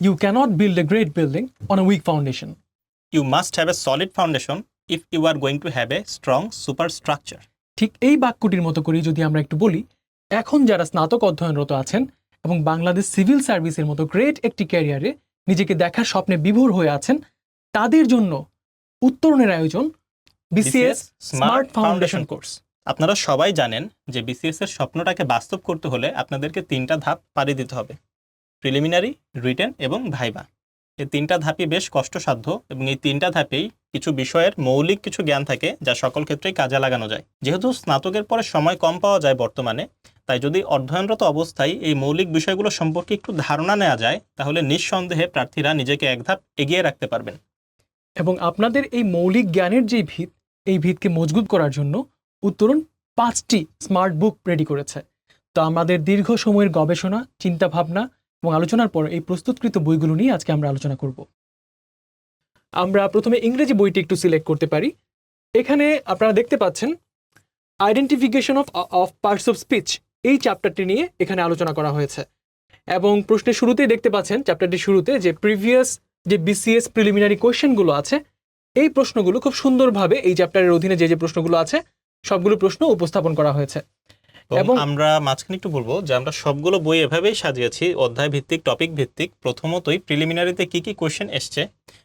You cannot build a great building on a weak foundation. You must have a solid foundation if you are going to have a strong superstructure. ঠিক এই বাক্যটির মতো করেই যদি আমরা একটু বলি এখন যারা স্নাতক অধ্যয়নরত আছেন এবং বাংলাদেশ সিভিল সার্ভিসের মতো গ্রেট একটি ক্যারিয়ারে নিজেকে দেখার স্বপ্নে বিভোর হয়ে আছেন তাদের জন্য উত্তরণের আয়োজন বিসিএস স্মার্ট ফাউন্ডেশন কোর্স আপনারা সবাই জানেন যে বিসিএস এর স্বপ্নটাকে বাস্তব করতে হলে আপনাদেরকে তিনটা ধাপ পাড়ি দিতে হবে প্রিলিমিনারি, রিটেন এবং ভাইবা। এই তিনটা ধাপই বেশ কষ্টসাধ্য এবং এই তিনটা ধাপেই কিছু বিষয়ের মৌলিক কিছু জ্ঞান থাকে যা সকল ক্ষেত্রেই কাজে লাগানো যায়। যেহেতু স্নাতকের পরে সময় কম পাওয়া যায় বর্তমানে, তাই যদি অধ্যয়নরত অবস্থায় এই মৌলিক বিষয়গুলো সম্পর্কে একটু ধারণা নেওয়া যায়, তাহলে নিঃসন্দেহে প্রার্থীরা নিজেকে এক ধাপ এগিয়ে রাখতে পারবেন। এবং আপনাদের এই মৌলিক জ্ঞানের যে ভিত, এই ভিতকে মজবুত করার জন্য উত্তরণ পাঁচটি স্মার্ট বুক রেডি করেছে। তো আমাদের দীর্ঘ সময়ের গবেষণা চিন্তা ভাবনা এবং আলোচনার পর এই প্রস্তুতকৃত বইগুলো নিয়ে আজকে আমরা আলোচনা করব। আমরা প্রথমে ইংরেজি বইটি একটু সিলেক্ট করতে পারি। এখানে আপনারা দেখতে পাচ্ছেন identification of of parts of speech এই চ্যাপ্টারটি নিয়ে এখানে আলোচনা করা হয়েছে। এবং প্রশ্নের শুরুতেই দেখতে পাচ্ছেন, চ্যাপ্টারটির শুরুতে যে প্রিভিয়াস যে বিসিএস প্রিলিমিনারি কোয়েশ্চেনগুলো আছে, এই প্রশ্নগুলো খুব সুন্দরভাবে এই চ্যাপ্টারের অধীনে যে যে প্রশ্নগুলো আছে, সবগুলো প্রশ্ন উপস্থাপন করা হয়েছে। এবং আমরা মাঝখানে একটু বলব যে আমরা সবগুলো বই এভাবেই সাজিয়েছি অধ্যায় ভিত্তিক টপিক ভিত্তিক প্রথমতই প্রিলিমিনারিতে কি কি কোয়েশ্চেন এসছে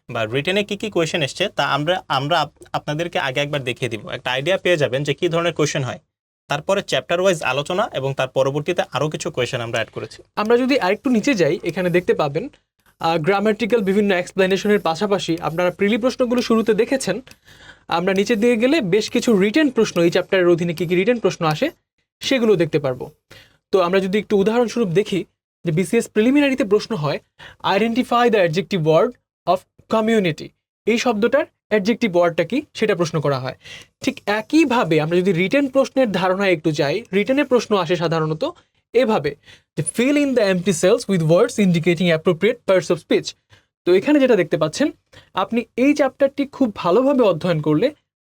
বা রিটেনে কি কি কোয়েশ্চেন এসছে তা আমরা আমরা আপ- আপনাদেরকে আগে একবার দেখিয়ে দিব। একটা আইডিয়া পেয়ে যাবেন যে কি ধরনের কোয়েশ্চেন হয়। তারপরে চ্যাপ্টার ওয়াইজ আলোচনা এবং তার পরবর্তীতে আরও কিছু কোয়েশ্চেন আমরা অ্যাড করেছি। আমরা যদি আরেকটু নিচে যাই এখানে দেখতে পাবেন গ্রামাটিক্যাল বিভিন্ন এক্সপ্লেনেশনের পাশাপাশি আপনারা প্রিলি প্রশ্নগুলো শুরুতে দেখেছেন। আমরা নিচের দিকে গেলে বেশ কিছু রিটেন প্রশ্ন এই চ্যাপ্টারের অধীনে কী কী রিটেন প্রশ্ন আসে সেগুলো দেখতে পারব। তো আমরা যদি একটু উদাহরণস্বরূপ দেখি যে বিসিএস প্রিলিমিনারিতে প্রশ্ন হয় identify the adjective word of community এই শব্দটার অ্যাডজেক্টিভ ওয়ার্ডটা কি? সেটা প্রশ্ন করা হয়। ঠিক একইভাবে আমরা যদি রিটেন প্রশ্নের ধারণায় একটু যাই রিটেনের প্রশ্ন আসে সাধারণত এভাবে, যে fill in the empty cells with words indicating appropriate parts of speech তো এখানে যেটা দেখতে পাচ্ছেন, আপনি এই চ্যাপ্টারটি খুব ভালোভাবে অধ্যয়ন করলে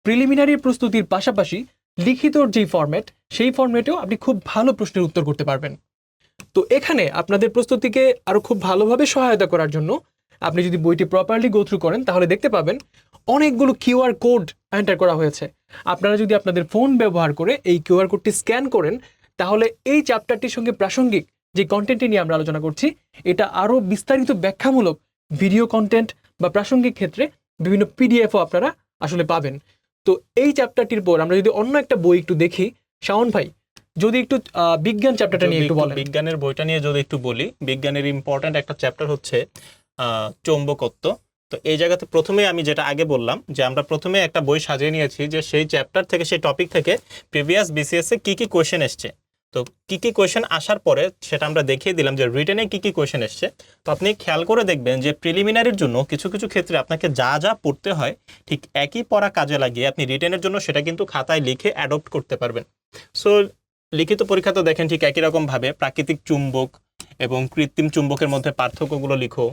প্রিলিমিনারি প্রস্তুতির পাশাপাশি লিখিত যে ফরম্যাট সেই ফরম্যাটেও আপনি খুব ভালো প্রশ্নের উত্তর করতে পারবেন। তো এখানে আপনাদের প্রস্তুতিকে আরও খুব ভালোভাবে সহায়তা করার জন্য আপনি যদি বইটি প্রপারলি গো থ্রু করেন, তাহলে দেখতে পাবেন অনেকগুলো কিউআর কোড এন্টার করা হয়েছে। আপনারা যদি আপনাদের ফোন ব্যবহার করে এই কিউআর কোডটি স্ক্যান করেন, তাহলে এই চ্যাপ্টারটির সঙ্গে প্রাসঙ্গিক যে কন্টেন্টটি নিয়ে আমরা আলোচনা করছি, এটা আরও বিস্তারিত ব্যাখ্যামূলক ভিডিও কন্টেন্ট বা প্রাসঙ্গিক ক্ষেত্রে বিভিন্ন পিডিএফও আপনারা আসলে পাবেন। তো এই চ্যাপ্টারটির পর আমরা যদি অন্য একটা বই একটু দেখি শাওন ভাই যদি একটু বিজ্ঞান চ্যাপ্টারটা নিয়ে একটু বলেন। বিজ্ঞানের বইটা নিয়ে যদি একটু বলি বিজ্ঞানের ইম্পর্ট্যান্ট একটা চ্যাপ্টার হচ্ছে চৌম্বকত্ব। তো এই জায়গাতে প্রথমে আমি যেটা আগে বললাম যে আমরা প্রথমে একটা বই সাজিয়ে নিয়েছি যে সেই চ্যাপ্টার থেকে সেই টপিক থেকে প্রিভিয়াস বিসিএস এ কি কি কোয়েশ্চেন এসছে। তো কি কি কোয়েশ্চেন আসার পরে সেটা আমরা দেখিয়ে দিলাম যে রিটেনে কি কি কোয়েশ্চেন এসছে। তো আপনি খেয়াল করে দেখবেন যে প্রিলিমিনারির জন্য কিছু কিছু ক্ষেত্রে আপনাকে যা যা পড়তে হয় ঠিক একই পড়া কাজে লাগিয়ে আপনি রিটেনের জন্য সেটা কিন্তু খাতায় লিখে অ্যাডপ্ট করতে পারবেন। সো লিখিত পরীক্ষা তো দেখেন ঠিক একই রকমভাবে প্রাকৃতিক চুম্বক এবং কৃত্রিম চুম্বকের মধ্যে পার্থক্যগুলো লিখো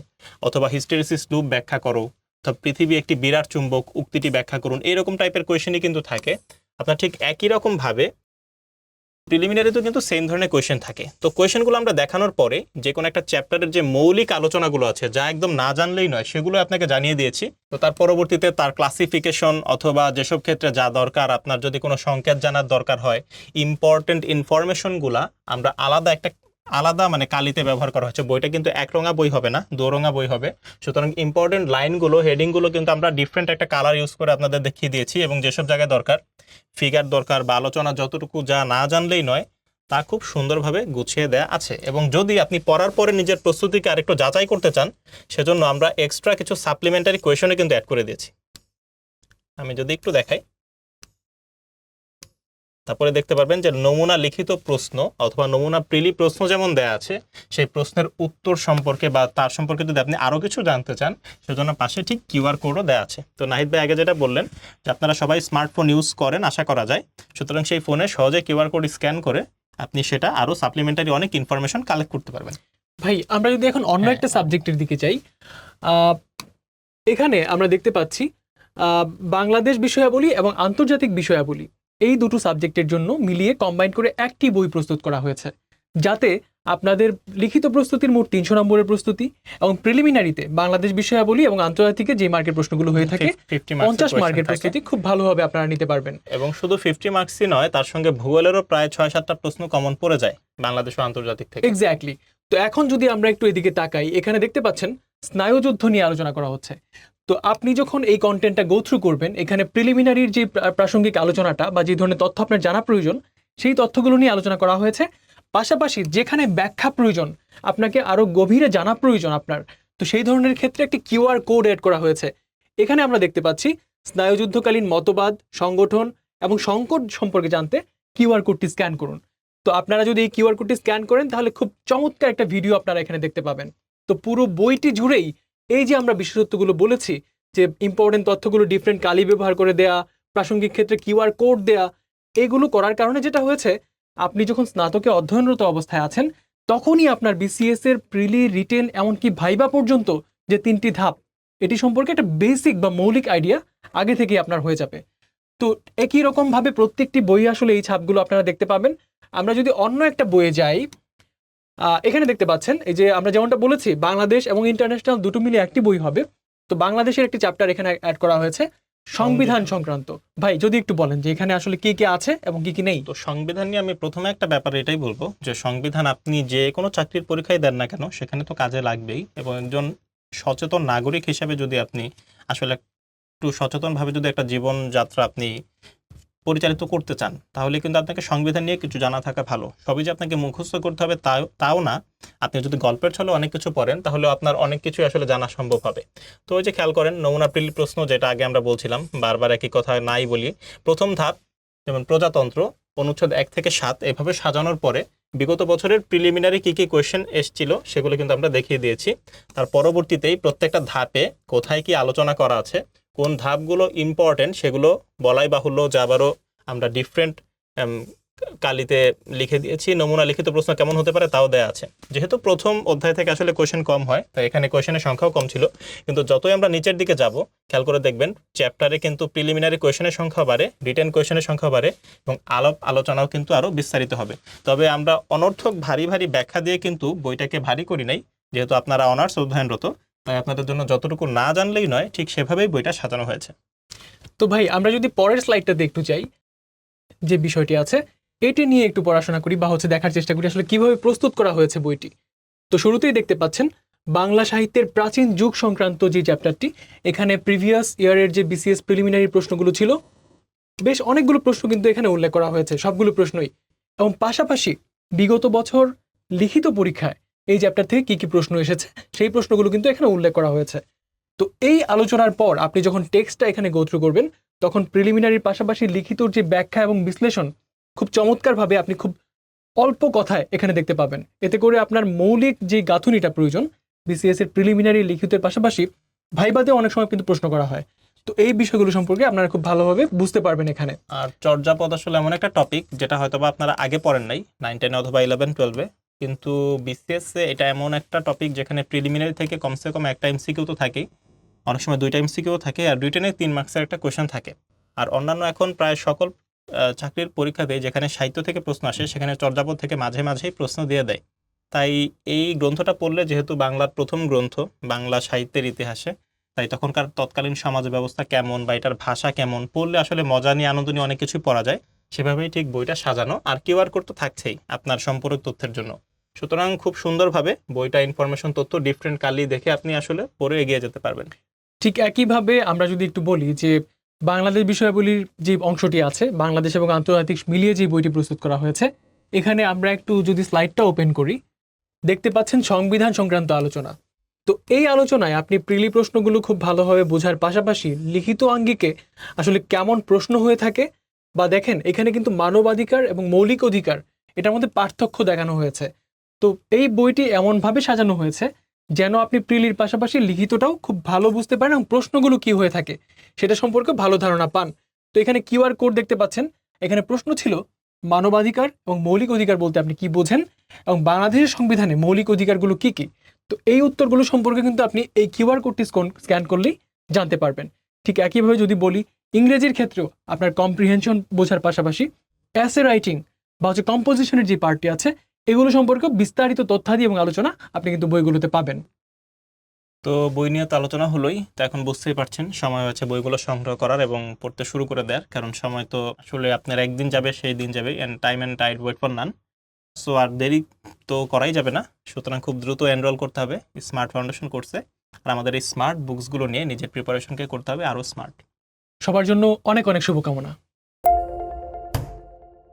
অথবা হিস্টেরিসিস লুপ ব্যাখ্যা করো। অথবা পৃথিবী একটি বিরাট চুম্বক, উক্তিটি ব্যাখ্যা করুন, এরকম টাইপের কোয়েশ্চেনই কিন্তু থাকে। আপনার ঠিক একই রকম ভাবে প্রিলিমিনারিতেও কিন্তু সেম ধরনের কোয়েশ্চেন থাকে। তো কোয়েশ্চেনগুলো আমরা দেখানোর পরে যে কোনো একটা চ্যাপ্টারের যে মৌলিক আলোচনাগুলো আছে, যা একদম না জানলেই নয়, সেগুলো আপনাকে জানিয়ে দিয়েছি। তো তার পরবর্তীতে তার ক্লাসিফিকেশন অথবা যেসব ক্ষেত্রে যা দরকার, আপনার যদি কোনো সংকেত জানার দরকার হয় ইম্পর্টেন্ট ইনফরমেশনগুলা আমরা আলাদা একটা আলাদা মানে কালিতে ব্যবহার করা হচ্ছে। বইটা কিন্তু একরঙা বই হবে না দোরঙা বই হবে। সুতরাং ইম্পর্টেন্ট লাইনগুলো হেডিংগুলো কিন্তু আমরা ডিফারেন্ট একটা কালার ইউজ করে আপনাদের দেখিয়ে দিয়েছি এবং যেসব জায়গায় দরকার ফিগার দরকার বা আলোচনা যতটুকু যা না জানলেই নয়, তা খুব সুন্দরভাবে গুছিয়ে দেয়া আছে। এবং যদি আপনি পড়ার পরে নিজের প্রস্তুতিকে আরেকটু যাচাই করতে চান, সেজন্য আমরা এক্সট্রা কিছু সাপ্লিমেন্টারি কোয়েশনে কিন্তু অ্যাড করে দিয়েছি। আমি যদি একটু দেখাই। তারপরে দেখতে পারবেন যে নমুনা লিখিত প্রশ্ন অথবা নমুনা প্রিলি প্রশ্ন যেমন দেয়া আছে সেই প্রশ্নের উত্তর সম্পর্কে বা তার সম্পর্কে যদি আপনি আরও কিছু জানতে চান সেজন্য পাশে ঠিক কিউআর কোডও দেওয়া আছে। তো নাহিদ ভাই আগে যেটা বললেন যে আপনারা সবাই স্মার্টফোন ইউজ করেন আশা করা যায়। সুতরাং সেই ফোনে সহজে কিউআর কোড স্ক্যান করে আপনি সেটা আরও সাপ্লিমেন্টারি অনেক ইনফরমেশন কালেক্ট করতে পারবেন। ভাই আমরা যদি এখন অন্য হ্যাঁ, একটা। সাবজেক্টের দিকে যাই এখানে আমরা দেখতে পাচ্ছি বাংলাদেশ বিষয়াবলী এবং আন্তর্জাতিক বিষয়াবলী। এই দুটো সাবজেক্টের জন্য মিলিয়ে কম্বাইন করে একটি বই প্রস্তুত করা হয়েছে। যাতে আপনাদের লিখিত প্রস্তুতির মোট তিনশো নম্বরের প্রস্তুতি এবং প্রিলিমিনারিতে বাংলাদেশ বিষয়াবলী এবং আন্তর্জাতিকে যে মার্কের প্রশ্নগুলো হয়ে থাকে পঞ্চাশ মার্কের প্রস্তুতি খুব ভালোভাবে আপনারা নিতে পারবেন। এবং শুধু ফিফটি মার্কসই নয় তার সঙ্গে ভূগোলেরও প্রায় ছয় সাতটা প্রশ্ন কমন পড়ে যায় বাংলাদেশ ও আন্তর্জাতিক থেকে। এক্স্যাক্টলি তো এখন যদি আমরা একটু এদিকে তাকাই এখানে দেখতে পাচ্ছেন স্নায়ুযুদ্ধ নিয়ে আলোচনা করা হচ্ছে। তো আপনি যখন এই কন্টেন্টটা গো থ্রু করবেন, এখানে প্রিলিমিনারির যে প্রাসঙ্গিক আলোচনাটা বা যে ধরনের তথ্য আপনার জানা প্রয়োজন, সেই তথ্যগুলো নিয়ে আলোচনা করা হয়েছে। পাশাপাশি যেখানে ব্যাখ্যা প্রয়োজন, আপনাকে আরও গভীরে জানা প্রয়োজন আপনার, তো সেই ধরনের ক্ষেত্রে একটি কিউআর কোড অ্যাড করা হয়েছে। এখানে আমরা দেখতে পাচ্ছি, স্নায়ুযুদ্ধকালীন মতবাদ, সংগঠন এবং সংকট সম্পর্কে জানতে কিউআর কোডটি স্ক্যান করুন। তো আপনারা যদি এই কিউআর কোডটি স্ক্যান করেন, তাহলে খুব চমৎকার একটা ভিডিও আপনারা এখানে দেখতে পাবেন। তো পুরো বইটি জুড়েই এই যে আমরা বিশেষত্বগুলো বলেছি যে ইম্পর্টেন্ট তথ্যগুলো ডিফারেন্ট কালি ব্যবহার করে দেয়া, প্রাসঙ্গিক ক্ষেত্রে কিউআর কোড দেয়া, এগুলো করার কারণে যেটা হয়েছে, আপনি যখন স্নাতকে অধ্যয়নরত অবস্থায় আছেন, তখনই আপনার বিসিএস এর প্রিলি রিটেন এমনকি ভাইবা পর্যন্ত যে তিনটি ধাপ, এটি সম্পর্কে একটা বেসিক বা মৌলিক আইডিয়া আগে থেকেই আপনার হয়ে যাবে। তো একই রকমভাবে প্রত্যেকটি বই আসলে এই ছাপগুলো আপনারা দেখতে পাবেন। আমরা যদি অন্য একটা বইয়ে যাই এখানে দেখতে পাচ্ছেন এই যে আমরা যেমনটা বলেছি বাংলাদেশ এবং ইন্টারন্যাশনাল দুটো মিলে একটি বই হবে। তো বাংলাদেশের একটি চ্যাপ্টার এখানে অ্যাড করা হয়েছে সংবিধান সংক্রান্ত। ভাই যদি একটু বলেন যে এখানে আসলে কি কি আছে এবং কি কি নেই? তো সংবিধান নিয়ে আমি প্রথমে একটা ব্যাপার এটাই বলব যে সংবিধান আপনি যে কোনো চাকরির পরীক্ষায় দেন না কেন সেখানে তো কাজে লাগবেই এবং একজন সচেতন নাগরিক হিসেবে যদি আপনি আসলে একটু সচেতনভাবে যদি একটা জীবনযাত্রা আপনি পরিচালিত করতে চান, তাহলে কিন্তু আপনাকে সংবিধান নিয়ে কিছু জানা থাকা ভালো। সবই যে আপনাকে মুখস্থ করতে হবে তাও তাও না। আপনি যদি গল্পের ছলে অনেক কিছু পড়েন, তাহলে আপনার অনেক কিছু আসলে জানা সম্ভব হবে। তো ওই যে খেয়াল করেন, নমুনা প্রিলি প্রশ্ন যেটা আগে আমরা বলছিলাম, বারবার একই কথা নাই বলি। প্রথম ধাপ, যেমন প্রজাতন্ত্র, অনুচ্ছেদ এক থেকে সাত, এভাবে সাজানোর পরে বিগত বছরের প্রিলিমিনারি কি কি কোয়েশ্চেন এসেছিল সেগুলো কিন্তু আমরা দেখিয়ে দিয়েছি। তার পরবর্তীতেই প্রত্যেকটা ধাপে কোথায় কি আলোচনা করা আছে কোন ধাপগুলো ইম্পর্টেন্ট সেগুলো বলাই বাহুল্য যা আবারও আমরা ডিফারেন্ট কালিতে লিখে দিয়েছি। নমুনা লিখিত প্রশ্ন কেমন হতে পারে তাও দেয়া আছে। যেহেতু প্রথম অধ্যায় থেকে আসলে কোয়েশ্চেন কম হয়, তাই এখানে কোয়েশনের সংখ্যাও কম ছিল। কিন্তু যতই আমরা নিচের দিকে যাব, খেয়াল করে দেখবেন চ্যাপ্টারে কিন্তু প্রিলিমিনারি কোয়েশ্চেনের সংখ্যা বাড়ে রিটেন কোয়েশ্চেনের সংখ্যা বাড়ে এবং আলাপ আলোচনাও কিন্তু আরও বিস্তারিত হবে। তবে আমরা অনর্থক ভারী ভারী ব্যাখ্যা দিয়ে কিন্তু বইটাকে ভারী করি নাই, যেহেতু আপনারা অনার্স অধ্যয়নরত তাই আপনাদের জন্য যতটুকু না জানলেই নয়, ঠিক সেভাবেই বইটা সাজানো হয়েছে। তো ভাই, আমরা যদি পরের স্লাইডটাতে একটু চাই যে বিষয়টি আছে, এটি নিয়ে একটু পড়াশোনা করি বা হচ্ছে দেখার চেষ্টা করি আসলে কীভাবে প্রস্তুত করা হয়েছে বইটি। তো শুরুতেই দেখতে পাচ্ছেন, বাংলা সাহিত্যের প্রাচীন যুগ সংক্রান্ত যে চ্যাপ্টারটি এখানে প্রিভিয়াস ইয়ারের যে বিসিএস প্রিলিমিনারি প্রশ্নগুলো ছিল, বেশ অনেকগুলো প্রশ্ন কিন্তু এখানে উল্লেখ করা হয়েছে, সবগুলো প্রশ্নই। এবং পাশাপাশি বিগত বছর লিখিত পরীক্ষায় এই চ্যাপ্টার থেকে কি কি প্রশ্ন এসেছে, সেই প্রশ্নগুলো কিন্তু এখানে উল্লেখ করা হয়েছে। তো এই আলোচনার পর আপনি যখন টেক্সটটা এখানে গোথ্রু করবেন, তখন প্রিলিমিনারির পাশাপাশি লিখিত যে ব্যাখ্যা এবং বিশ্লেষণ, খুব চমৎকারভাবে আপনি খুব অল্প কথায় এখানে দেখতে পাবেন। এতে করে আপনার মৌলিক যে গাঁথুনিটা প্রয়োজন বিসিএস এর প্রিলিমিনারি লিখিতের পাশাপাশি ভাইবাতে অনেক সময় কিন্তু প্রশ্ন করা হয়। তো এই বিষয়গুলো সম্পর্কে আপনারা খুব ভালোভাবে বুঝতে পারবেন এখানে। আর চর্যাপদ আসলে এমন একটা টপিক যেটা হয়তো বা আপনারা আগে পড়েন নাই নাইন টেন অথবা ইলেভেন টুয়েলভে কিন্তু বিসিএস এটা এমন একটা টপিক যেখানে প্রিলিমিনারি থেকে কমসে কম একটা এমসিকিউ তো থাকেই। অনেক সময় দুইটা এমসিকিউ থাকে আর রিটেনে তিন মার্কসের একটা কোয়েশ্চেন থাকে। আর অন্যান্য এখন প্রায় সকল চাকরির পরীক্ষাতে যেখানে সাহিত্য থেকে প্রশ্ন আসে, সেখানে চর্যাপদ থেকে মাঝে মাঝেই প্রশ্ন দিয়ে দেয়। তাই এই গ্রন্থটা পড়লে যেহেতু বাংলার প্রথম গ্রন্থ, বাংলা সাহিত্যের ইতিহাসে, তাই তখনকার তৎকালীন সমাজ ব্যবস্থা কেমন বা এটার ভাষা কেমন, পড়লে আসলে মজা নিয়ে আনন্দ নিয়ে অনেক কিছুই পড়া যায়। সেভাবেই ঠিক বইটা সাজানো আর কিউআর কোড তো থাকছেই আপনার সম্পর্ক তথ্যের জন্য। সুতরাং খুব সুন্দরভাবে বইটা ইনফরমেশন তথ্য ডিফারেন্ট কালি দেখে আপনি আসলে পড়ে এগিয়ে যেতে পারবেন। ঠিক একইভাবে আমরা যদি একটু বলি যে বাংলাদেশ বিষয়াবলীর যে অংশটি আছে, বাংলাদেশ এবং আন্তর্জাতিক মিলিয়ে যে বইটি প্রস্তুত করা হয়েছে, এখানে আমরা একটু যদি স্লাইডটা ওপেন করি, দেখতে পাচ্ছেন সংবিধান সংক্রান্ত আলোচনা। তো এই আলোচনায় আপনি প্রিলি প্রশ্নগুলো খুব ভালোভাবে বোঝার পাশাপাশি লিখিত আঙ্গিকে আসলে কেমন প্রশ্ন হয়ে থাকে বা দেখেন এখানে কিন্তু মানবাধিকার এবং মৌলিক অধিকার এটার মধ্যে পার্থক্য দেখানো হয়েছে। তো এই বইটি এমনভাবে সাজানো হয়েছে যেন আপনি প্রিলির পাশাপাশি লিখিতটাও খুব ভালো বুঝতে পারেন এবং প্রশ্নগুলো কি হয়ে থাকে সেটা সম্পর্কে ভালো ধারণা পান। তো এখানে কিউআর কোড দেখতে পাচ্ছেন। এখানে প্রশ্ন ছিল, মানবাধিকার এবং মৌলিক অধিকার বলতে আপনি কি বোঝেন এবং বাংলাদেশের সংবিধানে মৌলিক অধিকারগুলো কি কি? তো এই উত্তরগুলো সম্পর্কে কিন্তু আপনি এই কিউআর কোডটি স্ক্যান করলেই জানতে পারবেন। ঠিক একইভাবে যদি বলি, ইংরেজির ক্ষেত্রেও আপনার কম্প্রিহেনশন বোঝার পাশাপাশি অ্যাসে রাইটিং বা হচ্ছে কম্পোজিশনের যে পার্টটি আছে এগুলো সম্পর্কে বিস্তারিত তথ্যাদি এবং আলোচনা আপনি কিন্তু বইগুলোতে পাবেন। তো বই নিয়ে তো আলোচনা হলোই তো এখন বুঝতেই পারছেন সময় হচ্ছে বইগুলো সংগ্রহ করার এবং পড়তে শুরু করে দেওয়ার কারণ সময় তো আসলে আপনার একদিন যাবে সেই দিন যাবে and time and tide wait for none so আর দেরি তো করাই যাবে না সুতরাং খুব দ্রুত এনরোল করতে হবে স্মার্ট ফাউন্ডেশন কোর্সে আর আমাদের এই স্মার্ট বুকসগুলো নিয়ে নিজের প্রিপারেশনকে করতে হবে আরও স্মার্ট সবার জন্য অনেক অনেক শুভকামনা।